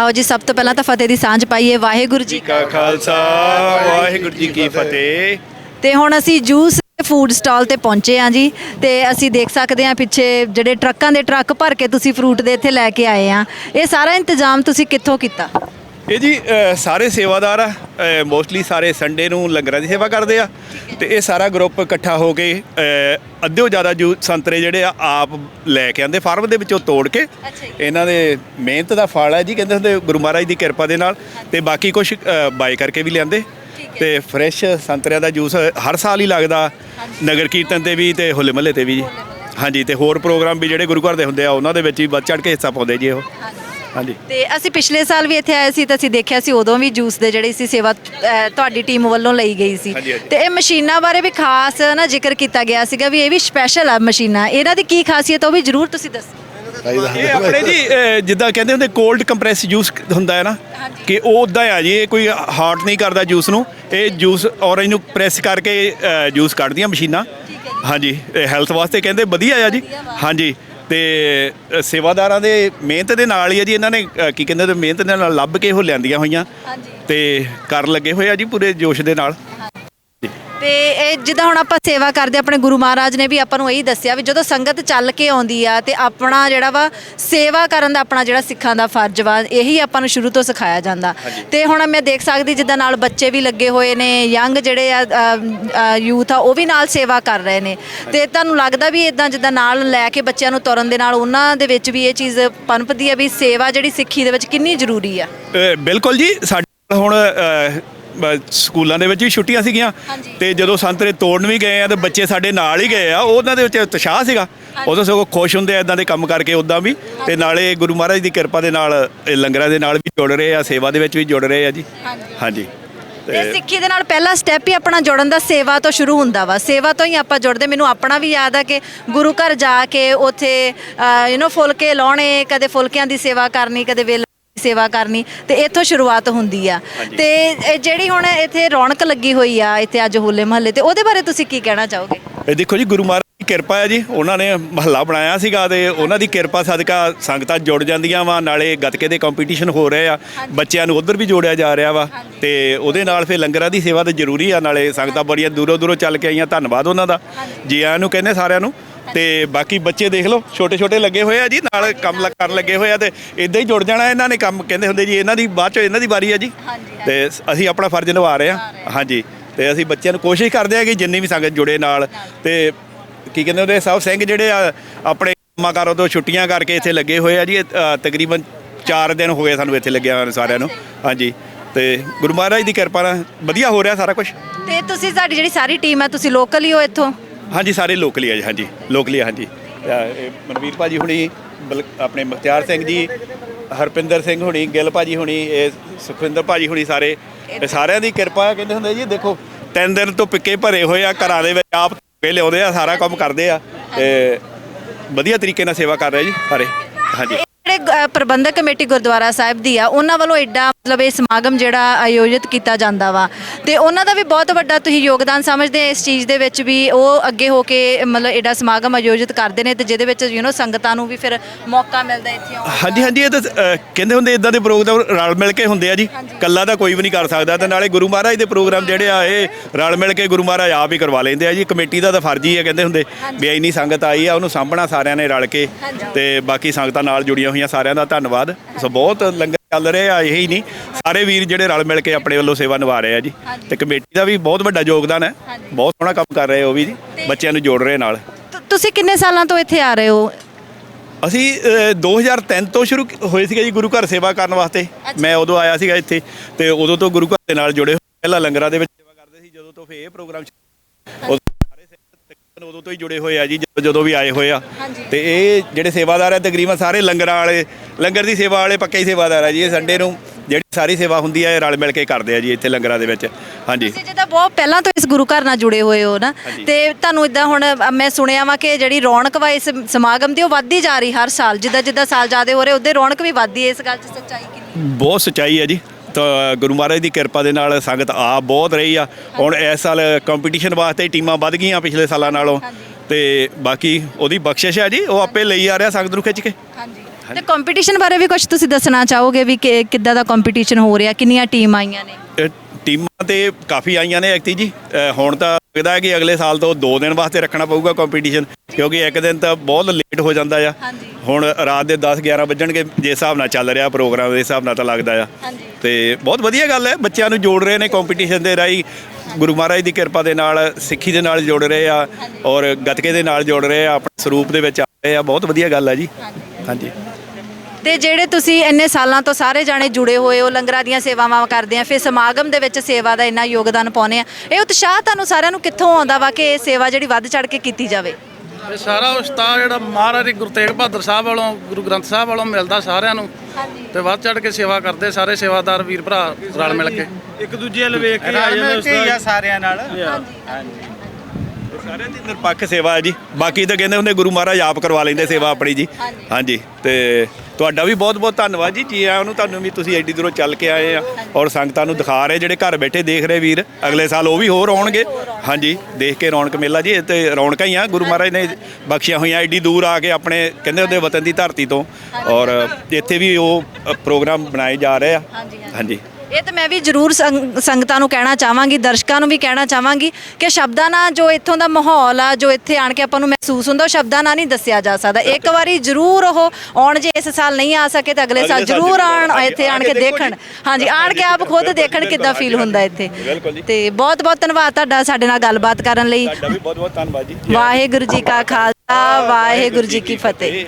ਆਓ ਜੀ ਸਭ ਤੋਂ ਪਹਿਲਾਂ ਤਾਂ ਫਤਿਹ ਦੀ ਸਾਂਝ ਪਾਈਏ। ਵਾਹਿਗੁਰੂ ਜੀ ਕਾ ਖਾਲਸਾ ਵਾਹਿਗੁਰੂ ਜੀ ਕੀ ਫਤਿਹ। ਤੇ ਹੁਣ ਅਸੀਂ ਜੂਸ ਫੂਡ ਸਟਾਲ ਤੇ ਪਹੁੰਚੇ ਆ ਜੀ ਤੇ ਅਸੀਂ ਦੇਖ ਸਕਦੇ ਆ ਪਿੱਛੇ ਜਿਹੜੇ ਟਰੱਕਾਂ ਦੇ ਟਰੱਕ ਭਰ ਕੇ ਤੁਸੀਂ ਫਰੂਟ ਦੇ ਇੱਥੇ ਲੈ ਕੇ ਆਏ ਆ ਇਹ ਸਾਰਾ ਇੰਤਜ਼ਾਮ ਤੁਸੀਂ ਕਿੱਥੋਂ ਕੀਤਾ? ਇਹ ਜੀ ਅ, ਸਾਰੇ ਸੇਵਾਦਾਰ ਆ ਮੋਸਟਲੀ ਸਾਰੇ ਸੰਡੇ ਨੂੰ ਲੰਗਰਾਂ ਦੀ ਸੇਵਾ ਕਰਦੇ ਆ। ਤੇ ਇਹ ਸਾਰਾ ਗਰੁੱਪ ਇਕੱਠਾ ਹੋ ਕੇ ਅੱਧਿਓ ਜ਼ਿਆਦਾ ਜੂ ਸੰਤਰੇ ਜਿਹੜੇ ਆ ਆਪ ਲੈ ਕੇ ਆਂਦੇ ਫਾਰਮ ਦੇ ਵਿੱਚੋਂ ਤੋੜ ਕੇ। ਇਹਨਾਂ ਦੇ ਮਿਹਨਤ ਦਾ ਫਲ ਹੈ ਜੀ ਕਹਿੰਦੇ ਹੁੰਦੇ ਗੁਰੂ ਮਹਾਰਾਜ ਦੀ ਕਿਰਪਾ ਦੇ ਨਾਲ। ਤੇ ਬਾਕੀ ਕੁਝ ਬਾਈ ਕਰਕੇ ਵੀ ਲਿਆਂਦੇ। ਤੇ ਫਰੈਸ਼ ਸੰਤਰਿਆਂ ਦਾ ਜੂਸ ਹਰ ਸਾਲ ਹੀ ਲੱਗਦਾ ਨਗਰ ਕੀਰਤਨ ਤੇ ਵੀ ਤੇ ਹੋਲੇ ਮਹੱਲੇ ਤੇ ਵੀ। ਜੀ ਹਾਂਜੀ ਤੇ ਹੋਰ ਪ੍ਰੋਗਰਾਮ ਵੀ ਜਿਹੜੇ ਗੁਰੂ ਘਰ ਦੇ ਹੁੰਦੇ ਆ ਉਹਨਾਂ ਦੇ ਵਿੱਚ ਵੀ ਵੱਧ ਚੜ ਕੇ ਹਿੱਸਾ ਪਾਉਂਦੇ ਜੀ ਉਹ। ਹਾਂਜੀ। ਤੇ ਅਸੀਂ ਪਿਛਲੇ ਸਾਲ ਵੀ ਇੱਥੇ ਆਏ ਸੀ ਤਾਂ ਅਸੀਂ ਦੇਖਿਆ ਸੀ ਉਦੋਂ ਵੀ ਜੂਸ ਦੇ ਜਿਹੜੀ ਸੀ ਸੇਵਾ ਤੁਹਾਡੀ ਟੀਮ ਵੱਲੋਂ ਲਈ ਗਈ ਸੀ। ਹਾਂਜੀ, ਹਾਂਜੀ। ਤੇ ਇਹ ਮਸ਼ੀਨਾਂ ਬਾਰੇ ਵੀ ਖਾਸ ਨਾ ਜ਼ਿਕਰ ਕੀਤਾ ਗਿਆ ਸੀਗਾ ਵੀ ਇਹ ਵੀ ਸਪੈਸ਼ਲ ਆ ਮਸ਼ੀਨਾਂ। ਇਹਨਾਂ ਦੀ ਕੀ ਖਾਸੀਅਤ ਆ ਉਹ ਵੀ ਜ਼ਰੂਰ ਤੁਸੀਂ ਦੱਸੋ। ਇਹ ਆਪਣੇ ਜੀ ਅਹ, ਜਿੱਦਾਂ ਕਹਿੰਦੇ ਹੁੰਦੇ ਕੋਲਡ ਕੰਪਰੈਸ ਜੂਸ ਹੁੰਦਾ ਹੈ ਨਾ ਕਿ ਉਹ ਉਦਾਂ ਆ ਜੀ ਇਹ ਕੋਈ ਹਾਰਟ ਨਹੀਂ ਕਰਦਾ ਜੂਸ ਨੂੰ। ਇਹ ਜੂਸ ਔਰੇਂਜ ਨੂੰ ਪ੍ਰੈਸ ਕਰਕੇ ਜੂਸ ਕੱਢਦੀਆਂ ਮਸ਼ੀਨਾਂ। ਹਾਂਜੀ ਹੈਲਥ ਵਾਸਤੇ ਕਹਿੰਦੇ ਵਧੀਆ ਆ ਜੀ। ਹਾਂਜੀ ਤੇ ਸੇਵਾਦਾਰਾਂ ਦੇ ਮਿਹਨਤ ਦੇ ਨਾਲ ਹੀ ਆ ਜੀ ਇਹਨਾਂ ਨੇ ਅ, ਕੀ ਕਹਿੰਦੇ ਤੇ ਮਿਹਨਤ ਦੇ ਨਾਲ ਲੱਭ ਕੇ ਉਹ ਲਿਆਂਦੀਆਂ ਹੋਈਆਂ। ਹਾਂਜੀ। ਤੇ ਕਰਨ ਲੱਗੇ ਹੋਏ ਆ ਜੀ ਪੂਰੇ ਜੋਸ਼ ਦੇ ਨਾਲ। ਤੇ ਇਹ ਜਿੱਦਾਂ ਹੁਣ ਆਪਾਂ ਸੇਵਾ ਕਰਦੇ ਆਪਣੇ ਗੁਰੂ ਮਹਾਰਾਜ ਨੇ ਵੀ ਆਪਾਂ ਨੂੰ ਇਹੀ ਦੱਸਿਆ ਵੀ ਜਦੋਂ ਸੰਗਤ ਚੱਲ ਕੇ ਆਉਂਦੀ ਆ ਤੇ ਆਪਣਾ ਜਿਹੜਾ ਵਾ ਸੇਵਾ ਕਰਨ ਦਾ ਆਪਣਾ ਜਿਹੜਾ ਸਿੱਖਾਂ ਦਾ ਫਰਜ਼ ਵਾ ਇਹੀ ਆਪਾਂ ਨੂੰ ਸ਼ੁਰੂ ਤੋਂ ਸਿਖਾਇਆ ਜਾਂਦਾ। ਤੇ ਹੁਣ ਮੈਂ ਦੇਖ ਸਕਦੀ ਜਿੱਦਾਂ ਨਾਲ ਬੱਚੇ ਵੀ ਲੱਗੇ ਹੋਏ ਨੇ ਯੰਗ ਜਿਹੜੇ ਆ ਯੂਥ ਆ ਉਹ ਵੀ ਨਾਲ ਸੇਵਾ ਕਰ ਰਹੇ ਨੇ। ਤੇ ਤੁਹਾਨੂੰ ਲੱਗਦਾ ਵੀ ਇਦਾਂ ਜਿੱਦਾਂ ਨਾਲ ਲੈ ਕੇ ਬੱਚਿਆਂ ਨੂੰ ਤੁਰਨ ਦੇ ਨਾਲ ਉਹਨਾਂ ਦੇ ਵਿੱਚ ਵੀ ਇਹ ਚੀਜ਼ ਪਨਪਦੀ ਆ ਵੀ ਸੇਵਾ ਜਿਹੜੀ ਸਿੱਖੀ ਦੇ ਵਿੱਚ ਕਿੰਨੀ ਜ਼ਰੂਰੀ ਆ? ਬਿਲਕੁਲ ਜੀ ਸਾਡੇ ਹੁਣ ਅ, ਸਕੂਲਾਂ ਦੇ ਵਿੱਚ ਵੀ ਛੁੱਟੀਆਂ ਸੀਗੀਆਂ। ਤੇ ਜਦੋਂ ਸੰਤਰੇ ਤੋੜਨ ਵੀ ਗਏ ਆ ਤੇ ਬੱਚੇ ਸਾਡੇ ਨਾਲ ਹੀ ਗਏ ਆ ਉਹਨਾਂ ਦੇ ਵਿੱਚ ਉਤਸ਼ਾਹ ਸੀਗਾ। ਉਦੋਂ ਸਗੋਂ ਖੁਸ਼ ਹੁੰਦੇ ਆ ਇਦਾਂ ਦੇ ਕੰਮ ਕਰਕੇ ਉਦਾਂ ਵੀ। ਤੇ ਨਾਲੇ ਗੁਰੂ ਮਹਾਰਾਜ ਦੀ ਕਿਰਪਾ ਦੇ ਨਾਲ ਇਹ ਲੰਗਰਾਂ ਦੇ ਨਾਲ ਵੀ ਜੁੜ ਰਹੇ ਆ ਸੇਵਾ ਦੇ ਵਿੱਚ ਵੀ ਜੁੜ ਰਹੇ ਆ ਜੀ। ਹਾਂਜੀ। ਤੇ ਸਿੱਖੀ ਦੇ ਨਾਲ ਪਹਿਲਾ ਸਟੈਪ ਹੀ ਆਪਣਾ ਜੁੜਨ ਦਾ ਸੇਵਾ ਤੋਂ ਸ਼ੁਰੂ ਹੁੰਦਾ ਵਾ। ਸੇਵਾ ਤੋਂ ਹੀ ਆਪਾਂ ਜੁੜਦੇ। ਮੈਨੂੰ ਆਪਣਾ ਵੀ ਯਾਦ ਆ ਕਿ ਗੁਰੂ ਘਰ ਜਾ ਕੇ ਉੱਥੇ ਯੂ نو ਫੁਲਕੇ ਲਾਉਣੇ ਕਦੇ ਫੁਲਕਿਆਂ ਦੀ ਸੇਵਾ ਕਰਨੀ ਕਦੇ ਵੇਲ ਸੇਵਾ ਕਰਨੀ ਤੇ ਇੱਥੋਂ ਸ਼ੁਰੂਆਤ ਹੁੰਦੀ ਆ। ਤੇ ਇਹ ਜਿਹੜੀ ਹੁਣ ਇੱਥੇ ਰੌਣਕ ਲੱਗੀ ਹੋਈ ਆ ਇੱਥੇ ਅੱਜ ਹੋਲੇ ਮਹੱਲੇ ਤੇ ਉਹਦੇ ਬਾਰੇ ਤੁਸੀਂ ਕੀ ਕਹਿਣਾ ਚਾਹੋਗੇ? ਇਹ ਦੇਖੋ ਜੀ ਗੁਰੂ ਮਹਾਰਾਜ ਦੀ ਕਿਰਪਾ ਹੈ ਜੀ। ਉਹਨਾਂ ਨੇ ਮਹੱਲਾ ਬਣਾਇਆ ਸੀਗਾ ਤੇ ਉਹਨਾਂ ਦੀ ਕਿਰਪਾ ਸਦਕਾ ਸੰਗਤਾਂ ਜੁੜ ਜਾਂਦੀਆਂ ਵਾ। ਨਾਲੇ ਗੱਤਕੇ ਦੇ ਕੰਪੀਟੀਸ਼ਨ ਹੋ ਰਹੇ ਆ। ਬੱਚਿਆਂ ਨੂੰ ਉਧਰ ਵੀ ਜੋੜਿਆ ਜਾ ਰਿਹਾ ਵਾ। ਤੇ ਉਹਦੇ ਨਾਲ ਫਿਰ ਲੰਗਰਾਂ ਦੀ ਸੇਵਾ ਤੇ ਜ਼ਰੂਰੀ ਆ। ਨਾਲੇ ਸੰਗਤਾਂ ਬੜੀਆਂ ਦੂਰੋਂ ਦੂਰੋਂ ਚੱਲ ਕੇ ਆਈਆਂ। ਧੰਨਵਾਦ ਉਹਨਾਂ ਦਾ। ਜੀ ਆਇਆਂ ਨੂੰ ਕਹਿੰਦੇ ਸਾਰਿਆਂ ਨੂੰ ਤੇ ਬਾਕੀ ਬੱਚੇ ਦੇਖ ਲਓ ਛੋਟੇ ਛੋਟੇ ਲੱਗੇ ਹੋਏ ਆ ਜੀ ਨਾਲ ਕੰਮ ਲ- ਕਰਨ ਲੱਗੇ ਹੋਏ ਆ ਤੇ ਇਦਾਂ ਹੀ ਜੁੜ ਜਾਣਾ ਇਹਨਾਂ ਨੇ ਕੰਮ ਕਹਿੰਦੇ ਹੁੰਦੇ ਜੀ ਇਹਨਾਂ ਦੀ ਬਾਅਦ ਚ ਇਹਨਾਂ ਦੀ ਵਾਰੀ ਆ ਜੀ। ਤੇ ਅਸੀਂ ਆਪਣਾ ਫਰਜ਼ ਨਿਭਾ ਰਹੇ ਆ। ਹਾਂਜੀ ਤੇ ਅਸੀਂ ਬੱਚਿਆਂ ਨੂੰ ਕੋਸ਼ਿਸ਼ ਕਰਦੇ ਆ ਕਿ ਜਿੰਨੀ ਵੀ ਸੰਗਤ ਜੁੜੇ ਨਾਲ ਤੇ ਕੀ ਕਹਿੰਦੇ ਉਹਦੇ ਸਭ ਸਿੰਘ ਜਿਹੜੇ ਆ ਆਪਣੇ ਕੰਮਾਂ ਕਾਰੋਂ ਤੋਂ ਛੁੱਟੀਆਂ ਕਰਕੇ ਇੱਥੇ ਲੱਗੇ ਹੋਏ ਆ ਜੀ ਇਹ, ਅ, ਤਕਰੀਬਨ 4 ਦਿਨ ਹੋ ਗਏ ਸਾਨੂੰ ਇੱਥੇ ਲੱਗਿਆ ਹੋਇਆ ਸਾਰਿਆਂ ਨੂੰ। ਹਾਂਜੀ ਤੇ ਗੁਰੂ ਮਹਾਰਾਜ ਦੀ ਕਿਰਪਾ ਨਾਲ ਵਧੀਆ ਹੋ ਰਿਹਾ ਸਾਰਾ ਕੁਝ ਤੇ ਤੁਸੀਂ ਸਾਡੀ ਜਿਹੜੀ ਸਾਰੀ ਟੀਮ ਆ ਤੁਸੀਂ ਲੋਕਲ ਹੀ ਹੋ ਇੱਥੋਂ? ਹਾਂਜੀ ਸਾਰੇ ਲੋਕਲੀ ਆ ਜੀ ਹਾਂਜੀ ਲੋਕਲੀ ਆ ਹਾਂਜੀ। ਅ, ਇਹ ਮਨਵੀਰ ਭਾਜੀ ਹੁਣੀ ਬਲ- ਆਪਣੇ ਮੁਖਤਿਆਰ ਸਿੰਘ ਜੀ ਹਰਪਿੰਦਰ ਸਿੰਘ ਹੁਣੀ ਗਿੱਲ ਭਾਜੀ ਹੁਣੀ ਇਹ ਸੁਖਵਿੰਦਰ ਭਾਜੀ ਹੁਣੀ ਸਾਰੇ ਇਹ ਸਾਰਿਆਂ ਦੀ ਕਿਰਪਾ ਹੈ ਕਹਿੰਦੇ ਹੁੰਦੇ ਜੀ ਦੇਖੋ ਤਿੰਨ ਦਿਨ ਤੋਂ ਪਿੱਕੇ ਭਰੇ ਹੋਏ ਆ ਘਰਾਂ ਦੇ ਵਿੱਚ ਆਪ ਧੁੱਪੇ ਲਿਆਉਂਦੇ ਆ ਸਾਰਾ ਕੰਮ ਕਰਦੇ ਆ ਤੇ ਵਧੀਆ ਤਰੀਕੇ ਨਾਲ ਸੇਵਾ ਕਰ ਰਹੇ ਜੀ ਸਾਰੇ ਹਾਂਜੀ। ਜਿਹੜੇ ਪ੍ਰਬੰਧਕ ਕਮੇਟੀ ਗੁਰਦੁਆਰਾ ਸਾਹਿਬ ਦੀ ਆ ਉਹਨਾਂ ਵੱਲੋਂ ਐਡਾ ਮਤਲਬ ਇਹ ਸਮਾਗਮ ਜਿਹੜਾ ਆਯੋਜਿਤ ਕੀਤਾ ਜਾਂਦਾ ਵਾ। ਤੇ ਉਹਨਾਂ ਦਾ ਵੀ ਬਹੁਤ ਵੱਡਾ ਤੁਸੀਂ ਯੋਗਦਾਨ ਸਮਝਦੇ ਆ ਇਸ ਚੀਜ਼ ਦੇ ਵਿੱਚ ਵੀ ਉਹ ਅੱਗੇ ਹੋ ਕੇ ਮਤਲਬ ਐਡਾ ਸਮਾਗਮ ਆਯੋਜਿਤ ਕਰਦੇ ਨੇ ਤੇ ਜਿਹਦੇ ਵਿੱਚ ਯੂ نو ਸੰਗਤਾਂ ਨੂੰ ਵੀ ਫਿਰ ਮੌਕਾ ਮਿਲਦਾ ਇੱਥੇ ਆਉਣ ਦਾ। ਹਾਂਜੀ ਹਾਂਜੀ ਇਹ ਤਾਂ ਕਹਿੰਦੇ ਹੁੰਦੇ ਇਦਾਂ ਦੇ ਪ੍ਰੋਗਰਾਮ ਰਲ ਮਿਲ ਕੇ ਹੁੰਦੇ ਆ ਜੀ। ਕੱਲਾ ਤਾਂ ਕੋਈ ਵੀ ਨਹੀਂ ਕਰ ਸਕਦਾ ਤੇ ਨਾਲੇ ਗੁਰੂ ਮਹਾਰਾਜ ਦੇ ਪ੍ਰੋਗਰਾਮ ਜਿਹੜੇ ਆ ਇਹ ਰਲ ਮਿਲ ਕੇ ਗੁਰੂ ਮਹਾਰਾਜ ਆਪ ਹੀ ਕਰਵਾ ਲੈਂਦੇ ਆ ਜੀ। ਕਮੇਟੀ ਦਾ ਤਾਂ ਫਰਜ਼ ਹੀ ਹੈ ਕਹਿੰਦੇ ਹੁੰਦੇ ਵੀ ਇੰਨੀ ਸੰਗਤ ਆਈ ਆ ਉਹਨੂੰ ਸਾਂਭਣਾ ਸਾਰਿਆਂ ਨੇ ਰਲ ਕੇ ਤੇ ਬਾਕੀ ਸੰਗਤਾਂ ਨਾਲ ਜੁੜੀਆਂ ਹੋਈਆਂ ਸਾਰਿਆਂ ਦਾ ਧੰਨਵਾਦ। ਸੋ ਬਹੁਤ ਲੰਗਰ ਚੱਲ ਰਹੇ ਆ ਇਹੀ ਨਹੀਂ। ਸਾਰੇ ਵੀਰ ਜਿਹੜੇ ਰਲ ਮਿਲ ਕੇ ਆਪਣੇ ਵੱਲੋਂ ਸੇਵਾ ਨਿਭਾ ਰਹੇ ਆ ਜੀ। ਤੇ ਕਮੇਟੀ ਦਾ ਵੀ ਬਹੁਤ ਵੱਡਾ ਯੋਗਦਾਨ ਹੈ। ਬਹੁਤ ਸੋਹਣਾ ਕੰਮ ਕਰ ਰਹੇ ਉਹ ਵੀ ਜੀ ਬੱਚਿਆਂ ਨੂੰ ਜੋੜ ਰਹੇ ਨਾਲ। ਤੁਸੀਂ ਕਿੰਨੇ ਸਾਲਾਂ ਤੋਂ ਇੱਥੇ ਆ ਰਹੇ ਹੋ? ਅਸੀਂ ਅ, 2003 ਤੋਂ ਸ਼ੁਰੂ ਹੋਏ ਸੀਗੇ ਜੀ ਗੁਰੂ ਘਰ ਸੇਵਾ ਕਰਨ ਵਾਸਤੇ। ਮੈਂ ਉਦੋਂ ਆਇਆ ਸੀਗਾ ਇੱਥੇ ਤੇ ਉਦੋਂ ਤੋਂ ਗੁਰੂ ਘਰ ਦੇ ਨਾਲ ਜੁੜੇ ਹੋਏ। ਪਹਿਲਾਂ ਲੰਗਰਾਂ ਦੇ ਵਿੱਚ ਸੇਵਾ ਕਰਦੇ ਸੀ ਜਦੋਂ ਤੋਂ ਫੇਰ ਇਹ ਪ੍ਰੋਗਰਾਮ ਤਕਰੀਬਨ ਉਦੋਂ ਤੋਂ ਹੀ ਜੁੜੇ ਹੋਏ ਆ ਜੀ ਜਦੋਂ ਜਦੋਂ ਵੀ ਆਏ ਹੋਏ ਆ। ਤੇ ਇਹ ਜਿਹੜੇ ਸੇਵਾਦਾਰ ਆ ਤਕਰੀਬਨ ਸਾਰੇ ਲੰਗਰਾਂ ਵਾਲੇ ਲੰਗਰ ਦੀ ਸੇਵਾ ਵਾਲੇ ਪੱਕੇ ਹੀ ਸੇਵਾਦਾਰ ਆ ਜੀ। ਇਹ ਸੰਡੇ ਨੂੰ ਜਿਹੜੀ ਸਾਰੀ ਸੇਵਾ ਹੁੰਦੀ ਆ ਇਹ ਰਲ ਮਿਲ ਕੇ ਕਰਦੇ ਆ ਜੀ ਇੱਥੇ ਲੰਗਰਾਂ ਦੇ ਵਿੱਚ। ਹਾਂਜੀ। ਤੁਸੀਂ ਜਿੱਦਾਂ ਬਹੁਤ ਪਹਿਲਾਂ ਤੋਂ ਇਸ ਗੁਰੂ ਘਰ ਨਾਲ ਜੁੜੇ ਹੋਏ ਹੋ ਨਾ ਤੇ ਤੁਹਾਨੂੰ ਇਦਾਂ ਹੁਣ ਅ, ਮੈਂ ਸੁਣਿਆ ਵਾ ਕਿ ਜਿਹੜੀ ਰੌਣਕ ਵਾ ਇਸ ਸਮਾਗਮ ਦੀ ਉਹ ਵੱਧਦੀ ਜਾ ਰਹੀ ਹਰ ਸਾਲ ਜਿੱਦਾਂ ਜਿੱਦਾਂ ਸਾਲ ਜ਼ਿਆਦੇ ਹੋ ਰਹੇ ਉਹਦੇ ਰੌਣਕ ਵੀ ਵੱਧਦੀ ਹੈ ਇਸ ਗੱਲ 'ਚ ਸੱਚਾਈ ਕਿੰਨੀ? ਬਹੁਤ ਸਚਾਈ ਹੈ ਜੀ। ਤਾਂ ਗੁਰੂ ਮਹਾਰਾਜ ਦੀ ਕਿਰਪਾ ਦੇ ਨਾਲ ਸੰਗਤ ਆ ਬਹੁਤ ਰਹੀ ਆ। ਹੁਣ ਇਸ ਸਾਲ ਕੰਪੀਟੀਸ਼ਨ ਵਾਸਤੇ ਟੀਮਾਂ ਵੱਧ ਗਈਆਂ ਪਿਛਲੇ ਸਾਲਾਂ ਨਾਲੋਂ। ਤੇ ਬਾਕੀ ਉਹਦੀ ਬਖਸ਼ਿਸ਼ ਹੈ ਜੀ ਉਹ ਆਪੇ ਲਈ ਆ ਰਿਹਾ ਸੰਗਤ ਨੂੰ ਖਿੱਚ ਕੇ। ਹਾਂਜੀ। ਤੇ ਕੰਪੀਟੀਸ਼ਨ ਬਾਰੇ ਵੀ ਕੁਝ ਤੁਸੀਂ ਦੱਸਣਾ ਚਾਹੋਗੇ ਵੀ ਕਿ ਕਿੱਦਾਂ ਦਾ ਕੰਪੀਟੀਸ਼ਨ ਹੋ ਰਿਹਾ ਕਿੰਨੀਆਂ ਟੀਮ ਆਈਆਂ ਨੇ? ਟੀਮਾਂ ਤੇ ਕਾਫੀ ਆਈਆਂ ਨੇ ਐਕਟੀ ਜੀ। ਹੁਣ ਤਾਂ ਲੱਗਦਾ ਹੈ ਕਿ ਅਗਲੇ ਸਾਲ ਤੋਂ 2 ਦਿਨ ਵਾਸਤੇ ਰੱਖਣਾ ਪਊਗਾ ਕੰਪੀਟੀਸ਼ਨ ਕਿਉਂਕਿ ਇੱਕ ਦਿਨ ਤਾਂ ਬਹੁਤ ਲੇਟ ਹੋ ਜਾਂਦਾ ਆ। ਹੁਣ ਰਾਤ ਦੇ 10 11 ਵੱਜਣਗੇ ਜੇ ਹਿਸਾਬ ਨਾਲ ਚੱਲ ਰਿਹਾ ਪ੍ਰੋਗਰਾਮ ਦੇ ਹਿਸਾਬ ਨਾਲ ਤਾਂ ਲੱਗਦਾ ਆ। ਤੇ ਬਹੁਤ ਵਧੀਆ ਗੱਲ ਹੈ ਬੱਚਿਆਂ ਨੂੰ ਜੋੜ ਰਹੇ ਨੇ ਕੰਪੀਟੀਸ਼ਨ ਦੇ ਰਾਹੀਂ। ਗੁਰੂ ਮਹਾਰਾਜ ਦੀ ਕਿਰਪਾ ਦੇ ਨਾਲ ਸਿੱਖੀ ਦੇ ਨਾਲ ਜੋੜ ਰਹੇ ਆ ਔਰ ਗੱਤਕੇ ਦੇ ਨਾਲ ਜੋੜ ਰਹੇ ਆ ਆਪਣੇ ਸਰੂਪ ਦੇ ਵਿੱਚ ਆ ਰਹੇ ਆ। ਬਹੁਤ ਵਧੀਆ ਗੱਲ ਆ ਜੀ। ਹਾਂਜੀ। ਤੇ ਜਿਹੜੇ ਤੁਸੀਂ ਇੰਨੇ ਸਾਲਾਂ ਤੋਂ ਸਾਰੇ ਜਾਣੇ ਜੁੜੇ ਹੋਏ ਹੋ ਲੰਗਰਾਂ ਦੀਆਂ ਸੇਵਾਵਾਂ ਕਰਦੇ ਆ ਫਿਰ ਸਮਾਗਮ ਦੇ ਵਿੱਚ ਸੇਵਾ ਦਾ ਇੰਨਾ ਯੋਗਦਾਨ ਪਾਉਨੇ ਆ। ਇਹ ਉਤਸ਼ਾਹ ਤੁਹਾਨੂੰ ਸਾਰਿਆਂ ਨੂੰ ਕਿੱਥੋਂ ਆਉਂਦਾ ਵਾ ਕਿ ਇਹ ਸੇਵਾ ਜਿਹੜੀ ਵੱਧ ਚੜ ਕੇ ਕੀਤੀ ਜਾਵੇ? ਇਹ ਸਾਰਾ ਉਸਤਾਦ ਜਿਹੜਾ ਮਹਾਰਾਜ ਗੁਰੂ ਤੇਗ ਬਹਾਦਰ ਸਾਹਿਬ ਵੱਲੋਂ ਗੁਰੂ ਗ੍ਰੰਥ ਸਾਹਿਬ ਵੱਲੋਂ ਮਿਲਦਾ ਸਾਰਿਆਂ ਨੂੰ। ਤੇ ਵੱਧ ਚੜ ਕੇ ਸੇਵਾ ਕਰਦੇ ਸਾਰੇ ਸੇਵਾਦਾਰ ਵੀਰ ਭਰਾ ਰਲ ਮਿਲ ਕੇ। ਇੱਕ ਦੂਜੇ ਵੱਲ ਵੇਖ ਕੇ ਆ ਜਾਂਦੇ ਉਸਤਾਦ ਸਾਰਿਆਂ ਨਾਲ। ਸਾਰਿਆਂ ਦੀ ਨਿਰਪੱਖ ਸੇਵਾ ਹੈ ਜੀ। ਬਾਕੀ ਤਾਂ ਕਹਿੰਦੇ ਹੁੰਦੇ ਗੁਰੂ ਮਹਾਰਾਜ ਆਪ ਕਰਵਾ ਲੈਂਦੇ ਸੇਵਾ ਆਪਣੀ ਜੀ। ਹਾਂਜੀ। ਤੇ ਤੁਹਾਡਾ ਵੀ ਬਹੁਤ ਬਹੁਤ ਧੰਨਵਾਦ ਜੀ ਜੀ ਆਇਆਂ ਨੂੰ ਤੁਹਾਨੂੰ ਵੀ ਤੁਸੀਂ ਐਡੀ ਦੂਰੋਂ ਚੱਲ ਕੇ ਆਏ ਆ ਔਰ ਸੰਗਤਾਂ ਨੂੰ ਦਿਖਾ ਰਹੇ ਜਿਹੜੇ ਘਰ ਬੈਠੇ ਦੇਖ ਰਹੇ ਵੀਰ ਅਗਲੇ ਸਾਲ ਉਹ ਵੀ ਹੋਰ ਆਉਣਗੇ। ਹਾਂਜੀ ਦੇਖ ਕੇ ਰੌਣਕ ਮੇਲਾ ਜੀ ਇਹ ਤੇ ਰੌਣਕਾਂ ਹੀ ਆ ਗੁਰੂ ਮਹਾਰਾਜ ਨੇ ਬਖਸ਼ੀਆਂ ਹੋਈਆਂ ਐਡੀ ਦੂਰ ਆ ਕੇ ਆਪਣੇ ਕਹਿੰਦੇ ਉਹਦੇ ਵਤਨ ਦੀ ਧਰਤੀ ਤੋਂ ਔਰ ਇੱਥੇ ਵੀ ਉਹ ਪ੍ਰੋਗਰਾਮ ਬਣਾਏ ਜਾ ਰਹੇ ਆ। ਹਾਂਜੀ ਇਹ ਤਾਂ ਮੈਂ ਵੀ ਜ਼ਰੂਰ ਸੰਗ- ਸੰਗਤਾਂ ਨੂੰ ਕਹਿਣਾ ਚਾਹਾਂਗੀ ਦਰਸ਼ਕਾਂ ਨੂੰ ਵੀ ਕਹਿਣਾ ਚਾਹਾਂਗੀ ਕਿ ਸ਼ਬਦਾਂ ਨਾਲ ਜੋ ਇੱਥੋਂ ਦਾ ਮਾਹੌਲ ਆ ਜੋ ਇੱਥੇ ਆਣ ਕੇ ਆਪਾਂ ਨੂੰ ਮਹਿਸੂਸ ਹੁੰਦਾ ਉਹ ਸ਼ਬਦਾਂ ਨਾਲ ਨਹੀਂ ਦੱਸਿਆ ਜਾ ਸਕਦਾ। ਇੱਕ ਵਾਰੀ ਜ਼ਰੂਰ ਉਹ ਆਉਣ ਜੇ ਇਸ ਸਾਲ ਨਹੀਂ ਆ ਸਕੇ ਤਾਂ ਅਗਲੇ ਸਾਲ ਜ਼ਰੂਰ ਆਣ। ਇੱਥੇ ਆਣ ਕੇ ਦੇਖਣ। ਹਾਂਜੀ ਆਣ ਕੇ ਆਪ ਖੁਦ ਦੇਖਣ ਕਿੱਦਾਂ ਫੀਲ ਹੁੰਦਾ ਇੱਥੇ। ਤੇ ਬਹੁਤ ਬਹੁਤ ਧੰਨਵਾਦ ਤੁਹਾਡਾ ਸਾਡੇ ਨਾਲ ਗੱਲਬਾਤ ਕਰਨ ਲਈ। ਤੁਹਾਡਾ ਵੀ ਬਹੁਤ ਬਹੁਤ ਧੰਨਵਾਦ ਜੀ। ਵਾਹਿਗੁਰੂ ਜੀ ਕਾ ਖਾਲਸਾ ਵਾਹਿਗੁਰੂ ਜੀ ਕੀ ਫਤਿਹ।